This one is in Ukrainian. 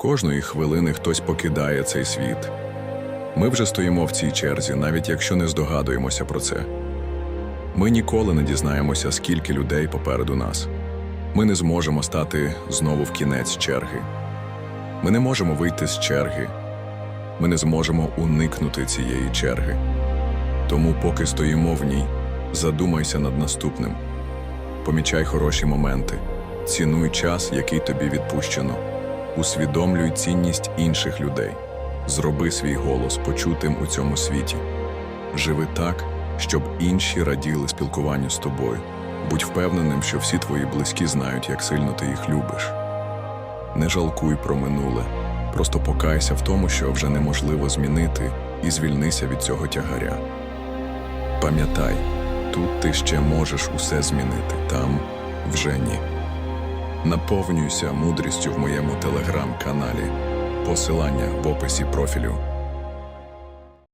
Кожної хвилини хтось покидає цей світ. Ми вже стоїмо в цій черзі, навіть якщо не здогадуємося про це. Ми ніколи не дізнаємося, скільки людей попереду нас. Ми не зможемо стати знову в кінець черги. Ми не можемо вийти з черги. Ми не зможемо уникнути цієї черги. Тому, поки стоїмо в ній, задумайся над наступним. Помічай хороші моменти, цінуй час, який тобі відпущено, усвідомлюй цінність інших людей, зроби свій голос почутим у цьому світі. Живи так, щоб інші раділи спілкуванню з тобою. Будь впевненим, що всі твої близькі знають, як сильно ти їх любиш. Не жалкуй про минуле, просто покайся в тому, що вже неможливо змінити, і звільнися від цього тягаря. Пам'ятай, тут ти ще можеш усе змінити, там вже ні. Наповнюйся мудрістю в моєму телеграм-каналі. Посилання в описі профілю.